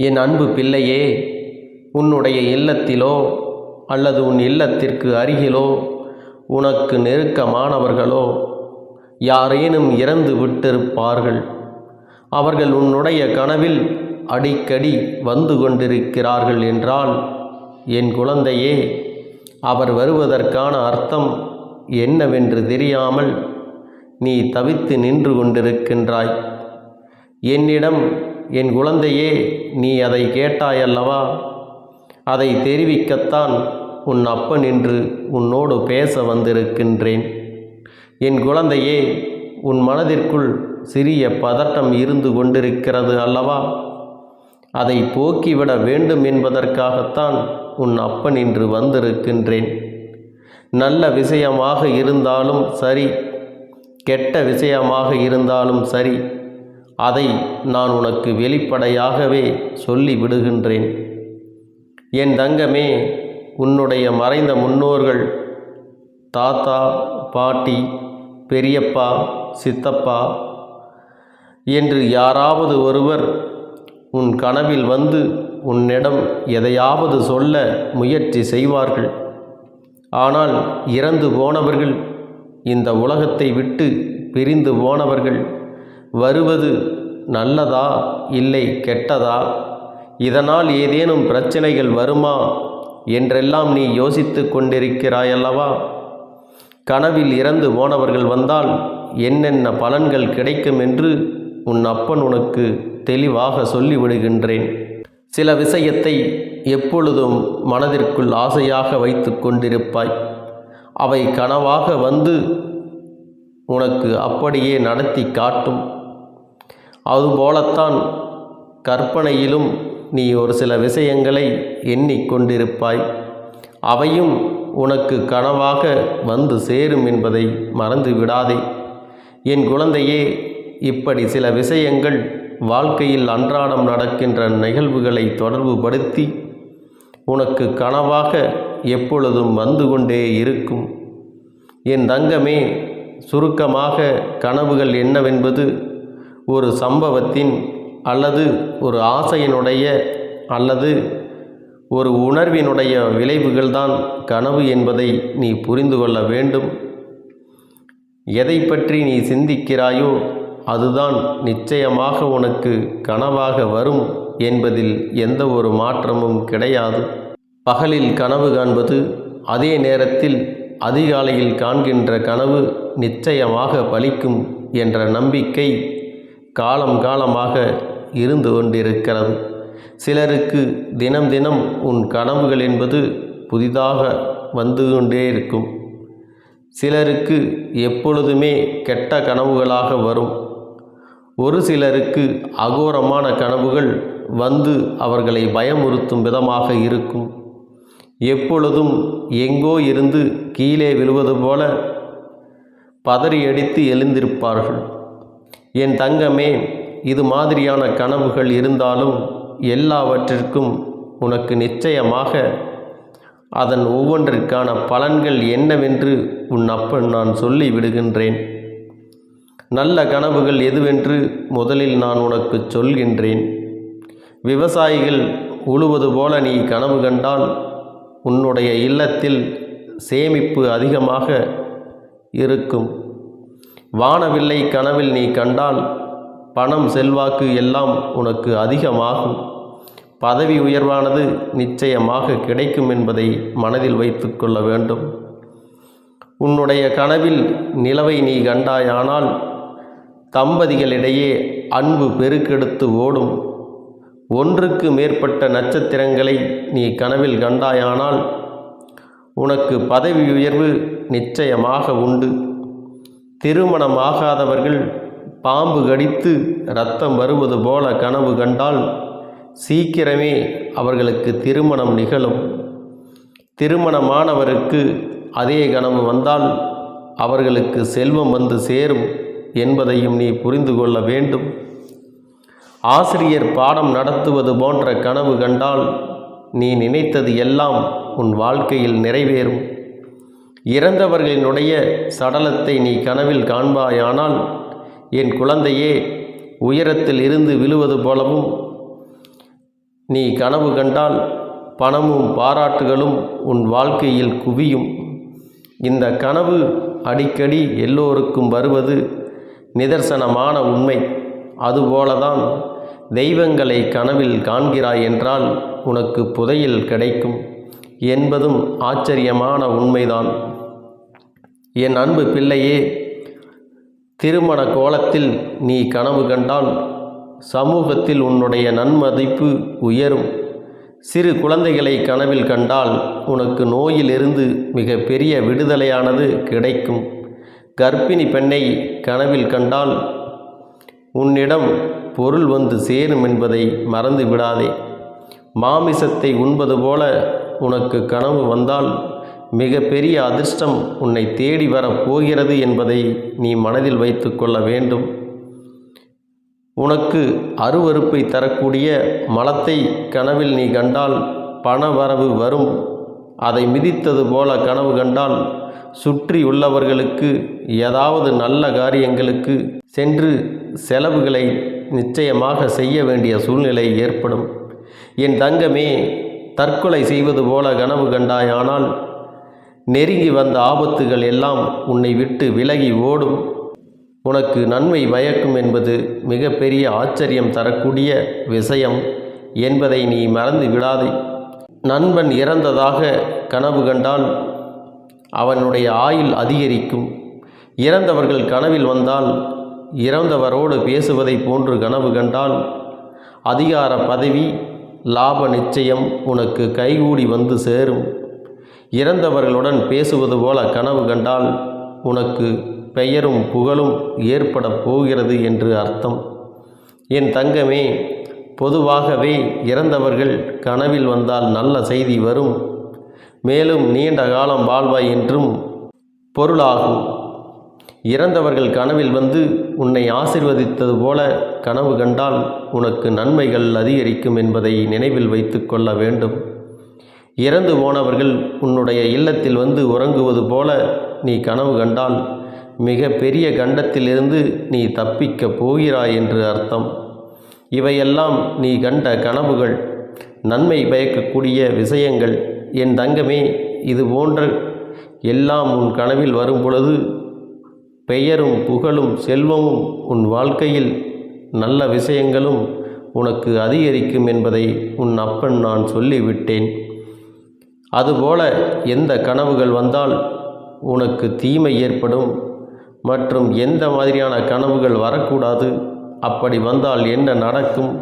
என் அன்பு பிள்ளையே உன்னுடைய இல்லத்திலோ அல்லது உன் இல்லத்திற்கு அருகிலோ உனக்கு நெருக்கமானவர்களோ யாரேனும் இறந்து விட்டிருப்பார்கள். அவர்கள் உன்னுடைய கனவில் அடிக்கடி வந்து கொண்டிருக்கிறார்கள் என்றால் என் குழந்தையே அவர் வருவதற்கான அர்த்தம் என்னவென்று தெரியாமல் நீ தவித்து நின்று கொண்டிருக்கின்றாய். என்னிடம் என் குழந்தையே நீ அதை கேட்டாயல்லவா? அதை தெரிவிக்கத்தான் உன் அப்பன் என்று உன்னோடு பேச வந்திருக்கின்றேன். என் குழந்தையே உன் மனதிற்குள் சிறிய பதட்டம் இருந்து கொண்டிருக்கிறது அல்லவா? அதை போக்கிவிட வேண்டும் என்பதற்காகத்தான் உன் அப்பன் இன்று வந்திருக்கின்றேன். நல்ல விஷயமாக இருந்தாலும் சரி கெட்ட விஷயமாக இருந்தாலும் சரி அதை நான் உனக்கு வெளிப்படையாகவே சொல்லி விடுகின்றேன் என் தங்கமே உன்னுடைய மறைந்த முன்னோர்கள் தாத்தா பாட்டி பெரியப்பா சித்தப்பா என்று யாராவது ஒருவர் உன் கனவில் வந்து உன்னிடம் எதையாவது சொல்ல முயற்சி செய்வார்கள். ஆனால் இறந்து போனவர்கள் இந்த உலகத்தை விட்டு பிரிந்து போனவர்கள் வருவது நல்லதா இல்லை கெட்டதா? இதனால் ஏதேனும் பிரச்சனைகள் வருமா? என்றெல்லாம் நீ யோசித்து கொண்டிருக்கிறாயல்லவா? கனவில் இறந்து போனவர்கள் வந்தால் என்னென்ன பலன்கள் கிடைக்கும் என்று உன் அப்பன் உனக்கு தெளிவாக சொல்லிவிடுகின்றேன். சில விஷயத்தை எப்பொழுதும் மனதிற்குள் ஆசையாக வைத்து கொண்டிருப்பாய். அவை கனவாக வந்து உனக்கு அப்படியே நடத்தி காட்டும். அதுபோலத்தான் கற்பனையிலும் நீ ஒரு சில விஷயங்களை எண்ணிக்கொண்டிருப்பாய். அவையும் உனக்கு கனவாக வந்து சேரும் என்பதை மறந்து விடாதே. என் குழந்தையே இப்படி சில விஷயங்கள் வாழ்க்கையில் அன்றாடம் நடக்கின்ற நிகழ்வுகளை தொடர்புபடுத்தி உனக்கு கனவாக எப்பொழுதும் வந்து கொண்டே இருக்கும். என் தங்கமே சுருக்கமாக கனவுகள் என்னவென்பது ஒரு சம்பவத்தின் அல்லது ஒரு ஆசையினுடைய அல்லது ஒரு உணர்வினுடைய விளைவுகள்தான் கனவு என்பதை நீ புரிந்து கொள்ள வேண்டும். எதை பற்றி நீ சிந்திக்கிறாயோ அதுதான் நிச்சயமாக உனக்கு கனவாக வரும் என்பதில் எந்த ஒரு மாற்றமும் கிடையாது. பகலில் கனவு காண்பது அதே நேரத்தில் அதிகாலையில் காண்கின்ற கனவு நிச்சயமாக பலிக்கும் என்ற நம்பிக்கை காலம் காலமாக இருந்து கொண்டிருக்கிறது. சிலருக்கு தினம் தினம் உன் கனவுகள் என்பது புதிதாக வந்து கொண்டே இருக்கும். சிலருக்கு எப்பொழுதுமே கெட்ட கனவுகளாக வரும். ஒரு சிலருக்கு அகோரமான கனவுகள் வந்து அவர்களை பயமுறுத்தும் விதமாக இருக்கும். எப்பொழுதும் எங்கோ இருந்து கீழே விழுவது போல பதறியடித்து எழுந்திருப்பார்கள். என் தங்கமே இது மாதிரியான கனவுகள் இருந்தாலும் எல்லாவற்றிற்கும் உனக்கு நிச்சயமாக அதன் ஒவ்வொன்றிற்கான பலன்கள் என்னவென்று உன் அப்பன் நான் சொல்லி விடுகின்றேன். நல்ல கனவுகள் எதுவென்று முதலில் நான் உனக்கு சொல்கின்றேன். விவசாயிகள் உழுவது போல நீ கனவு கண்டால் உன்னுடைய இல்லத்தில் சேமிப்பு அதிகமாக இருக்கும். வானவில்லை கனவில் நீ கண்டால் பணம் செல்வாக்கு எல்லாம் உனக்கு அதிகமாகும். பதவி உயர்வானது நிச்சயமாக கிடைக்கும் என்பதை மனதில் வைத்து கொள்ள வேண்டும். உன்னுடைய கனவில் நிலவை நீ கண்டாயானால் தம்பதிகளிடையே அன்பு பெருக்கெடுத்து ஓடும். ஒன்றுக்கு மேற்பட்ட நட்சத்திரங்களை நீ கனவில் கண்டாயானால் உனக்கு பதவி உயர்வு நிச்சயமாக உண்டு. திருமணமாகாதவர்கள் பாம்பு கடித்து ரத்தம் வருவது போல கனவு கண்டால் சீக்கிரமே அவர்களுக்கு திருமணம் நிகழும். திருமணமானவருக்கு அதே கனவு வந்தால் அவர்களுக்கு செல்வம் வந்து சேரும் என்பதையும் நீ புரிந்து கொள்ள வேண்டும். ஆசிரியர் பாடம் நடத்துவது போன்ற கனவு கண்டால் நீ நினைத்தது எல்லாம் உன் வாழ்க்கையில் நிறைவேறும். இறந்தவர்களினுடைய சடலத்தை நீ கனவில் காண்பாயானால் என் குழந்தையே உயரத்தில் இருந்து விழுவது போலவும் நீ கனவு கண்டால் பணமும் பாராட்டுகளும் உன் வாழ்க்கையில் குவியும். இந்த கனவு அடிக்கடி எல்லோருக்கும் வருவது நிதர்சனமான உண்மை. அதுபோலதான் தெய்வங்களை கனவில் காண்கிறாய் என்றால் உனக்கு புதையில் கிடைக்கும் என்பதும் ஆச்சரியமான உண்மைதான். என் அன்பு பிள்ளையே திருமண கோலத்தில் நீ கனவு கண்டால் சமூகத்தில் உன்னுடைய நன்மதிப்பு உயரும். சிறு குழந்தைகளை கனவில் கண்டால் உனக்கு நோயிலிருந்து மிக பெரிய விடுதலையானது கிடைக்கும். கர்ப்பிணி பெண்ணை கனவில் கண்டால் உன்னிடம் பொருள் வந்து சேரும் என்பதை மறந்து விடாதே மாமிசத்தை உண்பது போல உனக்கு கனவு வந்தால் மிக பெரிய அதிர்ஷ்டம் உன்னை தேடி வரப் போகிறது என்பதை நீ மனதில் வைத்து கொள்ள வேண்டும். உனக்கு அருவருப்பை தரக்கூடிய மலத்தை கனவில் நீ கண்டால் பண வரவு வரும். அதை மிதித்தது போல கனவு கண்டால் சுற்றி உள்ளவர்களுக்கு ஏதாவது நல்ல காரியங்களுக்கு சென்று செலவுகளை நிச்சயமாக செய்ய வேண்டிய சூழ்நிலை ஏற்படும். என் தங்கமே தற்கொலை செய்வது போல கனவு கண்டாயானால் நெருங்கி வந்த ஆபத்துகள் எல்லாம் உன்னை விட்டு விலகி ஓடும். உனக்கு நன்மை பயக்கும் என்பது மிகப்பெரிய ஆச்சரியம் தரக்கூடிய விஷயம் என்பதை நீ மறந்து விடாதே. நண்பன் இறந்ததாக கனவு கண்டால் அவனுடைய ஆயுள் அதிகரிக்கும். இறந்தவர்கள் கனவில் வந்தால் இறந்தவரோடு பேசுவதை போன்று கனவு கண்டால் அதிகார பதவி லாப நிச்சயம் உனக்கு கைகூடி வந்து சேரும். இறந்தவர்களுடன் பேசுவது போல கனவு கண்டால் உனக்கு பெயரும் புகழும் ஏற்பட போகிறது என்று அர்த்தம். என் தங்கமே பொதுவாகவே இறந்தவர்கள் கனவில் வந்தால் நல்ல செய்தி வரும். மேலும் நீண்ட காலம் வாழ்வாய் என்றும் பொருளாகும். இறந்தவர்கள் கனவில் வந்து உன்னை ஆசிர்வதித்தது போல கனவு கண்டால் உனக்கு நன்மைகள் அதிகரிக்கும் என்பதை நினைவில் வைத்து கொள்ள வேண்டும். இறந்து போனவர்கள் உன்னுடைய இல்லத்தில் வந்து உறங்குவது போல நீ கனவு கண்டால் மிக பெரிய கண்டத்திலிருந்து நீ தப்பிக்கப் போகிறாய் என்று அர்த்தம். இவையெல்லாம் நீ கண்ட கனவுகள் நன்மை பயக்கக்கூடிய விஷயங்கள். என் தங்கமே இது போன்ற எல்லாம் உன் கனவில் வரும் பொழுது பெயரும் புகழும் செல்வமும் உன் வாழ்க்கையில் நல்ல விஷயங்களும் உனக்கு அதிகரிக்கும் என்பதை உன் அப்பன் நான் சொல்லிவிட்டேன். அதுபோல எந்த கனவுகள் வந்தால் உனக்கு தீமை ஏற்படும் மற்றும் எந்த மாதிரியான கனவுகள் வரக்கூடாது? அப்படி வந்தால் என்ன நடக்கும்?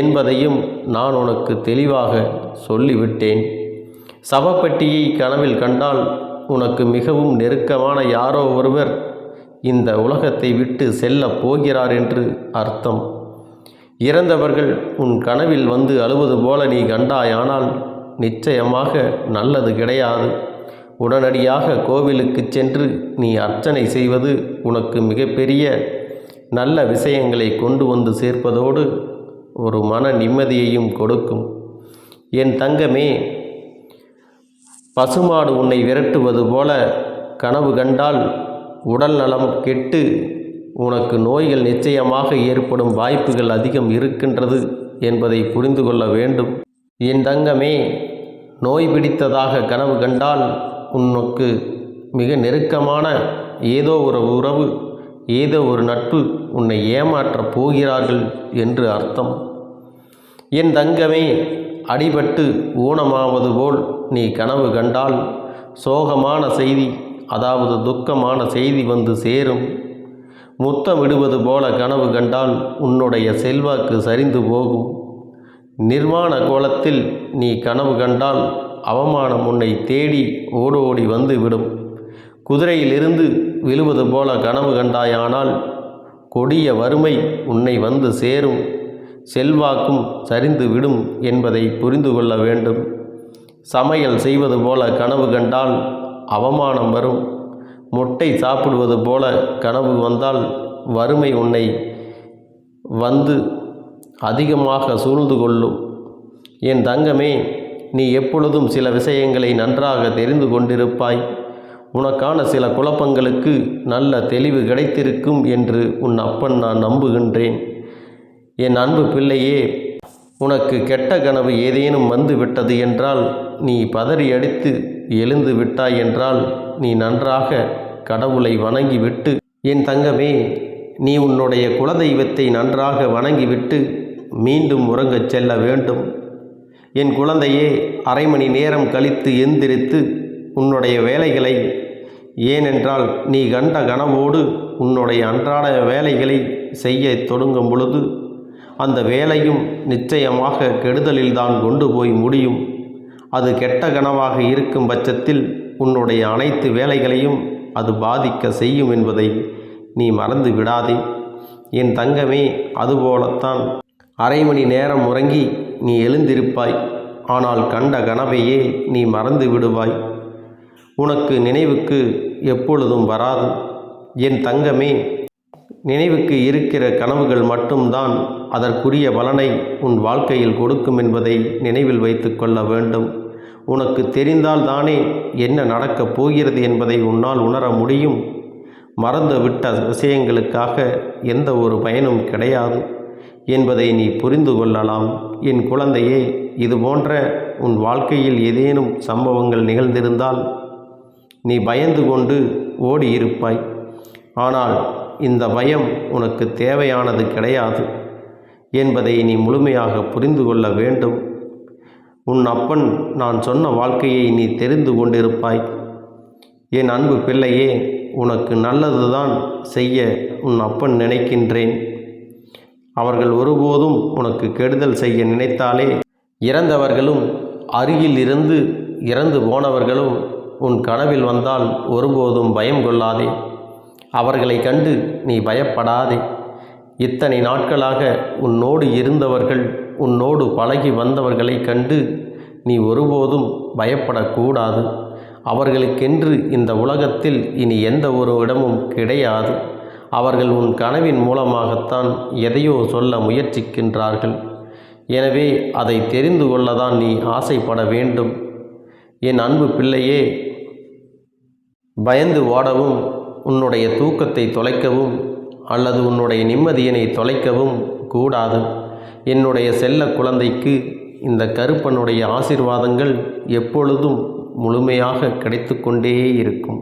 என்பதையும் நான் உனக்கு தெளிவாக சொல்லிவிட்டேன். சவப்பெட்டியை கனவில் கண்டால் உனக்கு மிகவும் நெருக்கமான யாரோ ஒருவர் இந்த உலகத்தை விட்டு செல்ல போகிறார் என்று அர்த்தம். இறந்தவர்கள் உன் கனவில் வந்து அழுவது போல நீ கண்டாயானால் நிச்சயமாக நல்லது கிடையாது. உடனடியாக கோவிலுக்கு சென்று நீ அர்ச்சனை செய்வது உனக்கு மிகப்பெரிய நல்ல விஷயங்களை கொண்டு வந்து சேர்ப்பதோடு ஒரு மன நிம்மதியையும் கொடுக்கும். என் தங்கமே பசுமாடு உன்னை விரட்டுவது போல கனவு கண்டால் உடல் நலம் கெட்டு உனக்கு நோய்கள் நிச்சயமாக ஏற்படும் வாய்ப்புகள் அதிகம் இருக்கின்றது என்பதை புரிந்து கொள்ள வேண்டும். என் தங்கமே நோய் பிடித்ததாக கனவு கண்டால் உனக்கு மிக நெருக்கமான ஏதோ ஒரு உறவு ஏதோ ஒரு நட்பு உன்னை ஏமாற்றப் போகிறார்கள் என்று அர்த்தம். என் தங்கமே அடிபட்டு ஊனமாவது போல் நீ கனவு கண்டால் சோகமான செய்தி அதாவது துக்கமான செய்தி வந்து சேரும். முத்தமிடுவது போல கனவு கண்டால் உன்னுடைய செல்வாக்கு சரிந்து போகும். நிர்வாண கோலத்தில் நீ கனவு கண்டால் அவமானம் உன்னை தேடி ஓடோடி வந்து விடும் குதிரையிலிருந்து விழுவது போல கனவு கண்டாயானால் கொடிய வறுமை உன்னை வந்து சேரும். செல்வாக்கும் சரிந்து விடும் என்பதை புரிந்து கொள்ள வேண்டும். சமையல் செய்வது போல கனவு கண்டால் அவமானம் வரும். முட்டை சாப்பிடுவது போல கனவு வந்தால் வறுமை உன்னை வந்து அதிகமாக சூழ்ந்து கொள்ளும். என் தங்கமே நீ எப்பொழுதும் சில விஷயங்களை நன்றாக தெரிந்து கொண்டிருப்பாய். உனக்கான சில குழப்பங்களுக்கு நல்ல தெளிவு கிடைத்திருக்கும் என்று உன் அப்பன் நான் நம்புகின்றேன். என் அன்பு பிள்ளையே உனக்கு கெட்ட கனவு ஏதேனும் வந்து விட்டது என்றால் நீ பதறி அடித்து எழுந்து விட்டாய் என்றால் நீ நன்றாக கடவுளை வணங்கிவிட்டு என் தங்கமே நீ உன்னுடைய குலதெய்வத்தை நன்றாக வணங்கிவிட்டு மீண்டும் உறங்கச் செல்ல வேண்டும். என் குழந்தையே அரை மணி நேரம் கழித்து எந்திரித்து உன்னுடைய வேலைகளை ஏனென்றால் நீ கண்ட கனவோடு உன்னுடைய அன்றாட வேலைகளை செய்ய தொடங்கும் பொழுது அந்த வேலையும் நிச்சயமாக கெடுதலில்தான் கொண்டு போய் முடியும். அது கெட்ட கனவாக இருக்கும் பட்சத்தில் உன்னுடைய அனைத்து வேலைகளையும் அது பாதிக்க செய்யும் என்பதை நீ மறந்து விடாதே. என் தங்கமே அதுபோலத்தான் அரை மணி நேரம் உறங்கி நீ எழுந்திருப்பாய். ஆனால் கண்ட கனவையே நீ மறந்து விடுவாய். உனக்கு நினைவுக்கு எப்பொழுதும் வராது. என் தங்கமே நினைவுக்கு இருக்கிற கனவுகள் மட்டும்தான் அதற்குரிய பலனை உன் வாழ்க்கையில் கொடுக்கும் என்பதை நினைவில் வைத்து கொள்ள வேண்டும். உனக்கு தெரிந்தால் தானே என்ன நடக்கப் போகிறது என்பதை உன்னால் உணர முடியும். மறந்து விட்ட விஷயங்களுக்காக எந்த ஒரு பயனும் கிடையாது. என்பதை நீ புரிந்து கொள்ளலாம். என் குழந்தையே இது போன்ற உன் வாழ்க்கையில் ஏதேனும் சம்பவங்கள் நிகழ்ந்திருந்தால் நீ பயந்து கொண்டு ஓடி இருப்பாய். ஆனால் இந்த பயம் உனக்கு தேவையானது கிடையாது என்பதை நீ முழுமையாக புரிந்து கொள்ள வேண்டும். உன் அப்பன் நான் சொன்ன வாழ்க்கையை நீ தெரிந்து கொண்டிருப்பாய். என் அன்பு பிள்ளையே உனக்கு நல்லதுதான் செய்ய உன் அப்பன் நினைக்கின்றேன். அவர்கள் ஒருபோதும் உனக்கு கெடுதல் செய்ய நினைத்தாலே. இறந்தவர்களும் அருகில் இருந்து இறந்து போனவர்களும் உன் கனவில் வந்தால் ஒருபோதும் பயம் கொள்ளாதே. அவர்களை கண்டு நீ பயப்படாதே. இத்தனை நாட்களாக உன்னோடு இருந்தவர்கள் உன்னோடு பழகி வந்தவர்களை கண்டு நீ ஒருபோதும் பயப்படக்கூடாது. அவர்களுக்கென்று இந்த உலகத்தில் இனி எந்த ஒரு இடமும் கிடையாது. அவர்கள் உன் கனவின் மூலமாகத்தான் எதையோ சொல்ல முயற்சிக்கின்றார்கள். எனவே அதை தெரிந்து கொள்ளதான் நீ ஆசைப்பட வேண்டும். என் அன்பு பிள்ளையே பயந்து ஓடவும் உன்னுடைய தூக்கத்தை தொலைக்கவும் அல்லது உன்னுடைய நிம்மதியினை தொலைக்கவும் கூடாது. என்னுடைய செல்ல குழந்தைக்கு இந்த கருப்பனுடைய ஆசீர்வாதங்கள் எப்பொழுதும் முழுமையாக கிடைத்து கொண்டே இருக்கும்.